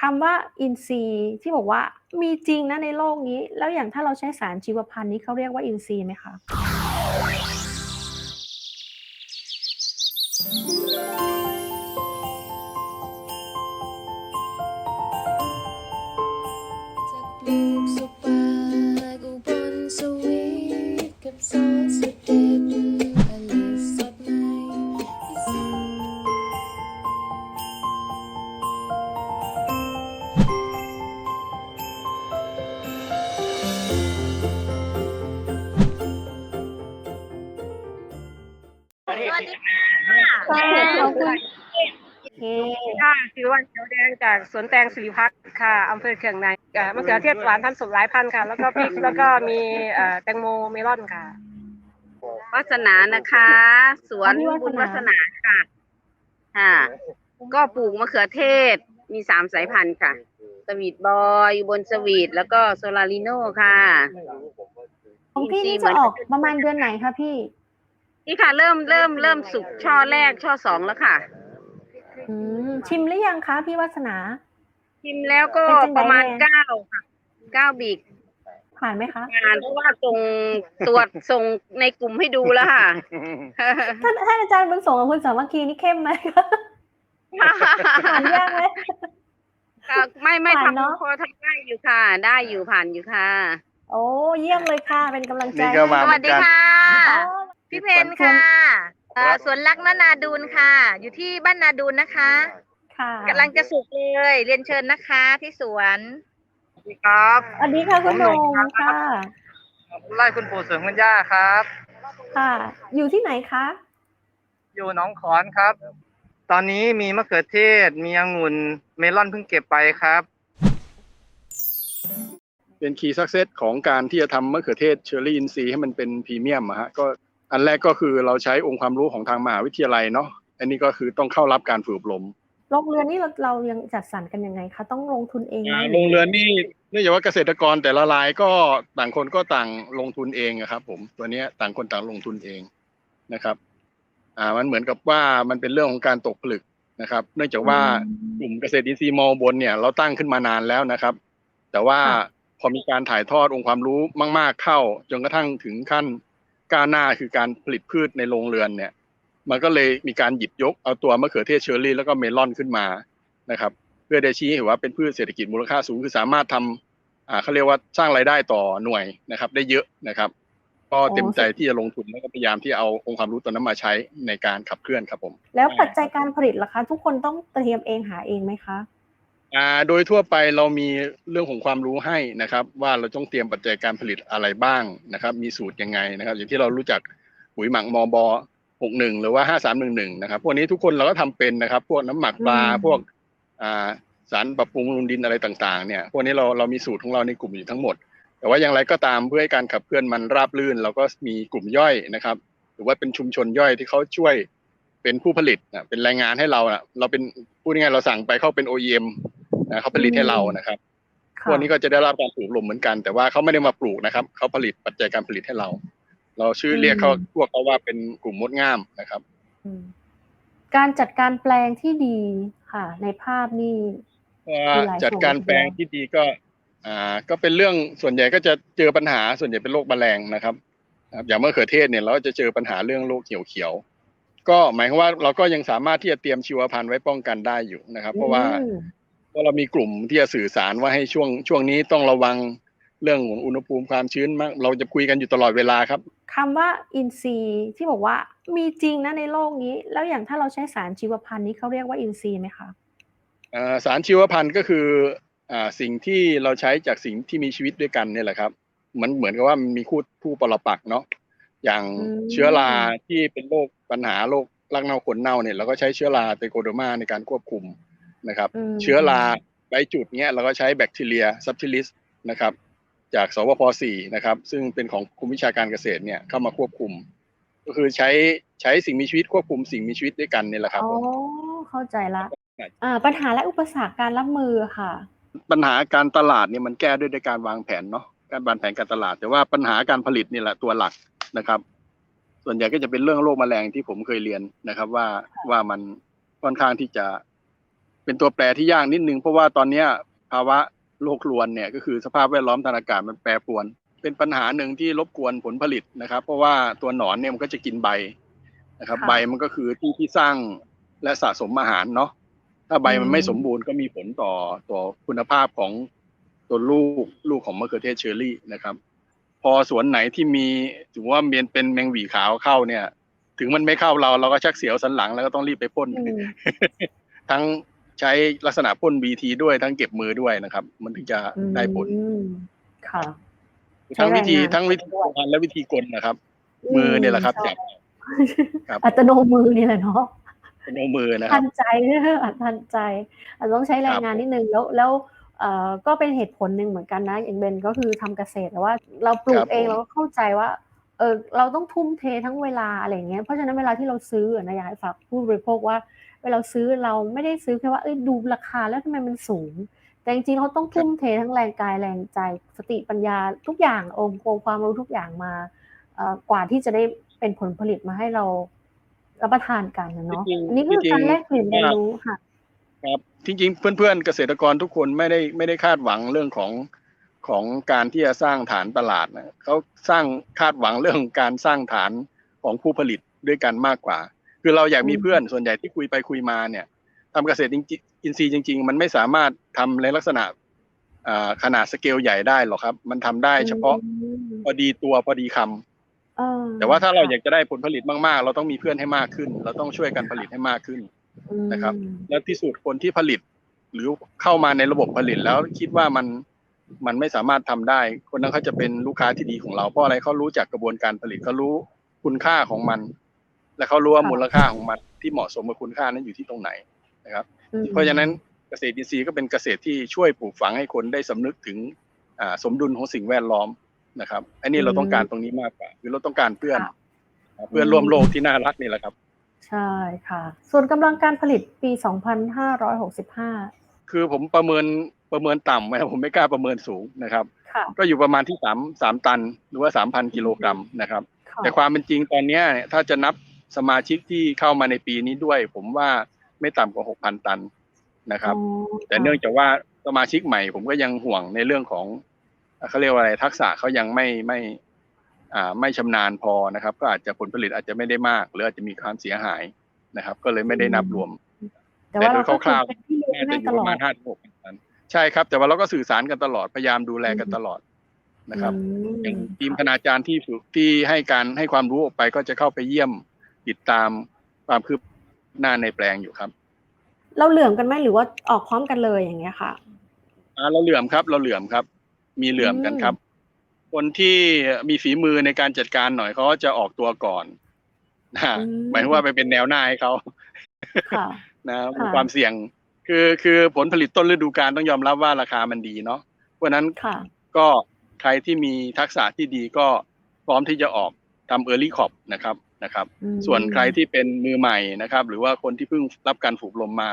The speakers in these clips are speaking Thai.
คำว่าอินทรีย์ที่บอกว่ามีจริงนะในโลกนี้ แล้วอย่างถ้าเราใช้สารชีวพันธุ์นี้เขาเรียกว่าอินทรีย์ไหมคะ ค่ะค่ะขอบคุณโอเคค่ะสิริวัลเขียวแดงจากสวนแตงสิริพัฒน์ค่ะอำเภอเคืองในอ่ามะเขือเทศหวานพันธุ์สมหลายพันธุ์ค่ะ แล้วก็พริกแล้วก็มีเอ่อแตงโมเมลอนค่ะวัสนานะคะ สวนพี่บุญวัวัสสนานาค่ะค่ะ ก็ปลูกมะเขือเทศมีสามสายพันธุ์ค่ะ สวีทบอยอุบนสวีทแล้วก็โซลาริโนค่ะ ของพี่นี่จะออกประมาณเดือนไหนคะพี่ นี่ค่ะ เริ่มเริ่มเริ่มสุกช่อแรกช่อสองแล้วค่ะ อืมชิมหรือยังคะพี่วัสนา ชิมแล้วก็เป็นจังใดประมาณแน่เก้าค่ะเก้าบีกผ่านไหมคะงานเพราะว่าส่งตรวจส่งในกลุ่มให้ดูแล้วค่ะท่านท่านอาจารย์บุญส่งกับคุณสามัคคีนี่เข้มไหมคะผ่านยากไหมค่ะไม่ไม่ผ่านเนอะทำพอทำได้อยู่ค่ะ ได้อยู่ผ่านอยู่ค่ะ โอ้เยี่ยมเลยค่ะ เป็นกำลังใจนี่ก็มาให้เหมือนกันอ๋อพี่เพนค่ะเอ่อสวนรักนานาดูนค่ะ อยู่ที่บ้านนาดูนนะคะค่ะกำลังจะสุกเลย เรียนเชิญนะคะที่สวนครับ สวัสดีค่ะคุณหนุ่มค่ะไล่คุณปู่เสริมคุณย่าครับ ค่ะ อยู่ที่ไหนคะ อยู่หน้องขอนครับ ตอนนี้มีมะเขือเทศมีองุ่นเมลอนเพิ่งเก็บไปครับ เป็นคีย์สักเซสของการที่จะทำมะเขือเทศเชอร์รี่อินซีให้มันเป็นพรีเมียมอะฮะก็อันแรกก็คือเราใช้องค์ความรู้ของทางมหาวิทยาลัยเนาะอันนี้ก็คือต้องเข้ารับการฝึกอบรมโรงเรือนนี่เราเรายังจัดสรรกันยังไงคะต้องลงทุนเองไหมอ่าโรงเรือนนี่เนื่องจากว่าเกษตรกรแต่ละรายก็ต่างคนก็ต่างลงทุนเองอะครับ ผมตัวเนี้ยต่างคนต่างลงทุนเองนะครับ อ่ามันเหมือนกับว่ามันเป็นเรื่องของการตกผลึกนะครับ เนื่องจากว่ากลุ่มเกษตรอินทรีย์มอบนเนี่ย เราตั้งขึ้นมานานแล้วนะครับ แต่ว่า พอมีการถ่ายทอดองค์ความรู้มาก ๆเข้า จนกระทั่งถึงขั้นก้าวหน้าคือการผลิตพืชในโรงเรือนเนี่ย มันก็เลยมีการหยิบยกเอาตัวมะเขือเทศเชอร์รี่แล้วก็เมลอนขึ้นมานะครับ เพื่อได้ชี้ให้เห็นว่าเป็นพืชเศรษฐกิจมูลค่าสูงคือสามารถทำอ่าเขาเรียกว่าสร้างรายได้ต่อหน่วยนะครับ ได้เยอะนะครับ ก็เต็มใจที่จะลงทุนแล้วก็พยายามที่เอาองค์ความรู้ตัวนั้นมาใช้ในการขับเคลื่อนครับผม แล้วปัจจัยการผลิตล่ะคะ ทุกคนต้องเตรียมเองหาเองไหมคะ อ่าโดยทั่วไปเรามีเรื่องของความรู้ให้นะครับ ว่าเราต้องเตรียมปัจจัยการผลิตอะไรบ้างนะครับ มีสูตรยังไงนะครับ อย่างที่เรารู้จักปุ๋ยหมักมอบหกหนึ่งหรือว่าห้าสามหนึ่งหนึ่งนะครับ พวกนี้ทุกคนเราก็ทำเป็นนะครับ พวกน้ำหมักปลาอืมพวกอ่าสารปรับปรุงลุนดินอะไรต่างๆ เนี่ยพวกนี้เราเรามีสูตรของเราในกลุ่มอยู่ทั้งหมด แต่ว่าอย่างไรก็ตามเพื่อให้การขับเคลื่อนมันราบรื่น เราก็มีกลุ่มย่อยนะครับ หรือว่าเป็นชุมชนย่อยที่เขาช่วยเป็นผู้ผลิตนะเป็นแรงงานให้เรานะเราเป็นพูดง่ายๆเราสั่งไปเขาเป็น OEM นะเขาผลิตให้เรานะครับพวกนี้ก็จะได้รับการปลูกลมเหมือนกันแต่ว่าเขาไม่ได้มาปลูกนะครับเขาผลิตปัจจัยการผลิตให้เรา เราชื่อเรียกเขาพวกเขาว่าเป็นกลุ่มมดงามนะครับอืมการจัดการแปลงที่ดีค่ะ ในภาพนี่มีหลายจัดการส่วนแปลงที่ดีก็อ่าก็เป็นเรื่องส่วนใหญ่ก็จะเจอปัญหาส่วนใหญ่เป็นโรคแมลงนะครับครับอย่างมะเขือเทศเนี่ยเราก็จะเจอปัญหาเรื่องโรคเขียวเขียวๆก็หมายความว่าเราก็ยังสามารถที่จะเตรียมชีวพันธุ์ไว้ป้องกันได้อยู่นะครับ เพราะว่า อืมเพราะเรามีกลุ่มที่จะสื่อสารว่าให้ช่วงช่วงนี้ต้องระวังเรื่องของอุณหภูมิความชื้นมากเราจะคุยกันอยู่ตลอดเวลาครับคำว่าอินทรีย์ที่บอกว่ามีจริงนะในโลกนี้ แล้วอย่างถ้าเราใช้สารชีวพันธุ์นี้เขาเรียกว่าอินทรีย์ไหมคะเอ่อสารชีวพันธุ์ก็คืออ่าสิ่งที่เราใช้จากสิ่งที่มีชีวิตด้วยกันเนี่ยแหละครับเหมือนเหมือนกับว่ามันมีคู่ผู้ปรปักษ์เนาะอย่างอืมเชื้อราที่เป็นโรคปัญหาโรครักเน่าขนเน่าเนี่ยเราก็ใช้เชื้อราไตโคโดมาในการควบคุม นะครับมเชื้อราใบจุดเนี้ยเราก็ใช้แบคทีเรียซับทิลิสนะครับ จากสวพ 4 นะครับ ซึ่งเป็นของกรมวิชาการเกษตรเนี่ยเข้ามาควบคุม ก็คือใช้ใช้สิ่งมีชีวิตควบคุมสิ่งมีชีวิตด้วยกันเนี่ยแหละครับอ๋อผมเข้าใจละอ่าปัญหาและอุปสรรคการรับมือค่ะ ปัญหาการตลาดเนี่ยมันแก้ด้วยด้วยการวางแผนเนาะการวางแผนการตลาด แต่ว่าปัญหาการผลิตนี่แหละตัวหลักนะครับ ส่วนใหญ่ก็จะเป็นเรื่องโรคแมลงที่ผมเคยเรียนนะครับ ว่าว่ามันค่อนข้างที่จะ เป็นตัวแปรที่ยากนิดนึง เพราะว่าตอนเนี้ยภาวะโลกรวนเนี่ยก็คือสภาพแวดล้อมทางอากาศมันแปรปรวน เป็นปัญหาหนึ่งที่รบกวนผลผลิตนะครับ เพราะว่าตัวหนอนเนี่ยมันก็จะกินใบนะครับค่ะใบมันก็คือที่ที่สร้างและสะสมอาหารเนาะถ้าใบมันไม่สมบูรณ์ก็มีผลต่อต่อคุณภาพของตัวลูกลูกของมะเขือเทศเชอร์รี่นะครับ พอสวนไหนที่มีถือว่าเมียนเป็นแมงหวีขาวเข้าเนี่ย ถึงมันไม่เข้าเราเราก็ชักเสียวสันหลังแล้วก็ต้องรีบไปพ่นอืมทั้ง ใช้ลักษณะพ่น BT ด้วยทั้งเก็บมือด้วยนะครับ มันถึงจะได้ผลอืมค่ะทั้งวิธีใช้แรงงานทั้งวิธีการและวิธีกลนะครับ มือเนี่ยแหละครับใช่จับครับอัตโนมือนี่แหละเนาะเป็นเอามือนะคทัรับนใจอัดทันใจอาจจะต้องใช้แรงงานนิดนึงแล้วแล้วเอ่อก็เป็นเหตุผลหนึ่งเหมือนกันนะอย่างเบนก็คือทำเกษตรแต่ว่า เราปลูคกรับเองผมเราก็เข้าใจว่าเออเราต้องทุ่มเททั้งเวลาอะไรอย่างเงี้ยเพราะฉะนั้นเวลาที่เราซื้ออะนะอยากให้ฝากผู้บริโภคว่า เวลาซื้อเราไม่ได้ซื้อแค่ว่าเอ้ยดูราคาแล้วทำไมมันสูง แต่จริงๆเขาต้องทุ่มเททั้งแรงกายแรงใจ สติปัญญาทุกอย่างองค์ความรู้ทุกอย่างมาเอ่อกว่าที่จะได้เป็นผลผลิตมาให้เรารับประทานกันนะเนาะจริงๆอันนี้คือจริงๆการแลกเปลี่ยนเรียนรู้ค่ะครับจริงๆเพื่อนๆเกษตรกรทุกคนไม่ได้ไม่ได้คาดหวังเรื่องของของการที่จะสร้างฐานตลาดนะเขาสร้างคาดหวังเรื่องการสร้างฐานของผู้ผลิตด้วยกันมากกว่า คือเราอยากมีอืมเพื่อนส่วนใหญ่ที่คุยไปคุยมาเนี่ยทำเกษตรจริงๆอินทรีย์จริง ๆ มันไม่สามารถทำในลักษณะอ่าขนาดสเกลใหญ่ได้หรอกครับ มันทำได้เฉพาะอืมพอดีตัวพอดีคำเออแต่ว่าถ้าเราค่ะอยากจะได้ผลผลิตมากๆ เราต้องมีเพื่อนให้มากขึ้น เราต้องช่วยกันผลิตให้มากขึ้นอืมนะครับ แล้วที่สุดคนที่ผลิต หรือเข้ามาในระบบผลิตแล้วคิดว่ามันมันไม่สามารถทำได้ คนนั้นเขาจะเป็นลูกค้าที่ดีของเราเพราะอะไรเขารู้จักกระบวนการผลิตเขารู้คุณค่าของมัน และเขารู้ว่ามูลค่าของมันที่เหมาะสมกับคุณค่านั้นอยู่ที่ตรงไหนนะครับอืมเพราะฉะนั้นเกษตรอินทรีย์ก็เป็นเกษตรที่ช่วยปลูกฝังให้คนได้สำนึกถึงอ่าสมดุลของสิ่งแวดล้อมนะครับอันนี้เราต้องการตรงนี้มากกว่าคือเราต้องการเพื่อนค่ะเพื่อนร่วมโลกที่น่ารักนี่แหละครับ ใช่ค่ะ ส่วนกำลังการผลิตปี 2565 คือผมประเมินประเมินต่ำไว้ผมไม่กล้าประเมินสูงนะครับค่ะก็อยู่ประมาณที่สามสามตัน หรือว่าสามพันกิโลกรัมนะครับค่ะแต่ความเป็นจริงตอนเนี้ยเนี่ยถ้าจะนับ สมาชิกที่เข้ามาในปีนี้ด้วย ผมว่าไม่ต่ำกว่าหกพันตันนะครับอ๋อแต่เนื่องจากว่าสมาชิกใหม่ ผมก็ยังห่วงในเรื่องของอ่าเขาเรียกว่าอะไรทักษะเขายังไม่ไม่อ่าไม่ชำนาญพอนะครับ ก็อาจจะผลผลิตอาจจะไม่ได้มาก หรืออาจจะมีความเสียหายนะครับ ก็เลยไม่ได้นับรวม แต่ว่าแต่โดเรายก็คร่าวๆเป็นที่รู้น่าจะให้อตยู่ลปอระมาดณห้าถึงหกพันตันใช่ครับ แต่ว่าเราก็สื่อสารกันตลอดพยายามดูแลกันตลอดนะครับอืมอย่างทีมคณาจารย์ที่ฝึกที่ให้การให้ความรู้ออกไปก็จะเข้าไปเยี่ยม ติดตามความคืบหน้าในแปลงอยู่ครับ เราเหลื่อมกันไหมหรือว่าออกพร้อมกันเลยอย่างเงี้ยค่ะอ่าเราเหลื่อมครับ เราเหลื่อมครับ มีเหลื่อมกันครับ คนที่มีฝีมือในการจัดการหน่อยเขาก็จะออกตัวก่อนนะอืมหมายถึงว่าไปเป็นแนวหน้าให้เขาค่ะนะค่ะมีความเสี่ยง คือคือผลผลิตต้นฤดูกาลต้องยอมรับว่าราคามันดีเนาะเพราะฉะนั้นค่ะก็ใครที่มีทักษะที่ดีก็พร้อมที่จะออกทำ Early Crop นะครับ นะครับอืมส่วนใครที่เป็นมือใหม่นะครับ หรือว่าคนที่เพิ่งรับการฝึกลมมา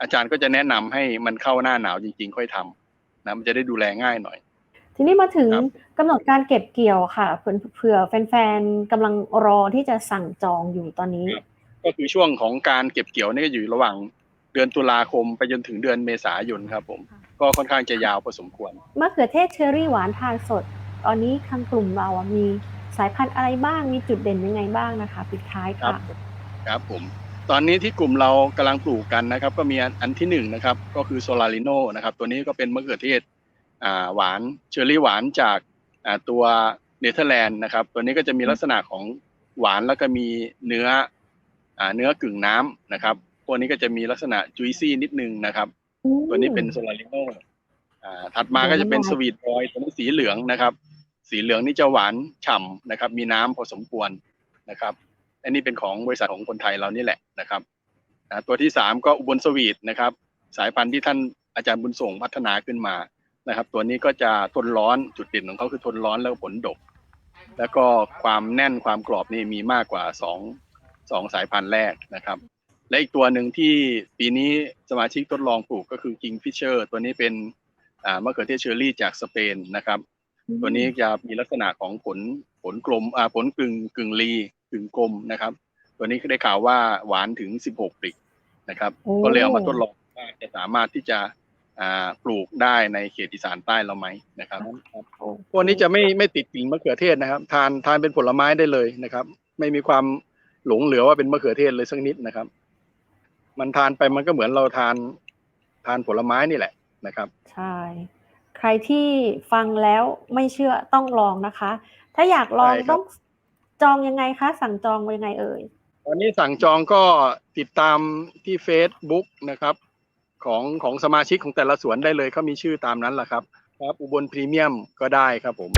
อาจารย์ก็จะแนะนำให้มันเข้าหน้าหนาวจริง ๆ ค่อยทำนะมันจะได้ดูแลง่ายหน่อย ทีนี้มาถึงครับกำหนดการเก็บเกี่ยวค่ะเผื่อเผื่อแฟนๆกำลังรอที่จะสั่งจองอยู่ตอนนี้ ก็คือช่วงของการเก็บเกี่ยวนี่ก็อยู่ระหว่างเดือนตุลาคมไปจนถึงเดือนเมษายนครับ ผม ก็ค่อนข้างจะยาวพอสมควรมะเขือเทศเชอรี่หวานทานสด ตอนนี้ทางกลุ่มเราอะมี สายพันธุ์อะไรบ้างมีจุดเด่นยังไงบ้างนะคะ ปิดท้ายครัค่ะบครับผม ตอนนี้ที่กลุ่มเรากำลังปลูกกันนะครับ ก็มีอันอันที่หนึ่งนะครับ ก็คือโซลาริโนนะครับ ตัวนี้ก็เป็นมะเขือเทศอ่าหวานเชอร์รี่หวานจากอ่าตัวเนเธอร์แลนด์นะครับ ตัวนี้ก็จะมีลักษณะของหวานแล้วก็มีเนื้ออ่าเนื้อกึ่งน้ำนะครับพวกนี้ก็จะมีลักษณะจุยซี่นิดนึงนะครับ ตัวนี้เป็นโซลาริโนอ่าถัดมาก็จะเป็นสวีทบอยตัวนี้สีเหลืองนะครับ สีเหลืองนี่จะหวานฉ่ำนะครับ มีน้ำพอสมควรนะครับอันนี้เป็นของบริษัทของคนไทยเรานี่แหละนะครับอ่าตัวที่สามก็อุบลสวีทนะครับ สายพันธุ์ที่ท่านอาจารย์บุญส่งพัฒนาขึ้นมานะครับ ตัวนี้ก็จะทนร้อนจุดเด่นของเขาคือทนร้อนแล้วก็ผลดก แล้วก็ความแน่นความกรอบนี่มีมากกว่าสองสองสายพันธุ์แรกนะครับ และอีกตัวหนึ่งที่ปีนี้สมาชิกทดลองปลูกก็คือ Kingfisher ตัวนี้เป็นมะเขือเทศเชอร์รี่จากสเปนนะครับ ตัวนี้จะมีลักษณะของผลผลกลมอ่าผลกึ่งกึ่งรีกึ่งกลมนะครับ ตัวนี้ได้ข่าวว่าหวานถึง 16ปริกนะครับโอ้ก็เลยเอามาทดลองว่าจะสามารถที่จะอ่าปลูกได้ในเขตอีสานใต้เราไหมนะครับโอ้พวกนี้จะไม่ไม่ติดกลิ่นมะเขือเทศนะครับ ทานทานเป็นผลไม้ได้เลยนะครับ ไม่มีความหลงเหลือว่าเป็นมะเขือเทศเลยสักนิดนะครับ มันทานไปมันก็เหมือนเราทานทานผลไม้นี่แหละนะครับ ใช่ ใครที่ฟังแล้วไม่เชื่อต้องลองนะคะ ถ้าอยากลองใช่ครับ ต้องจองยังไงคะ สั่งจองยังไงเอ่ย ตอนนี้สั่งจองก็ติดตามที่ Facebook นะครับ ของของสมาชิกของแต่ละสวนได้เลยเขามีชื่อตามนั้นแหละครับ ครับ อุบลพรีเมียมก็ได้ครับผม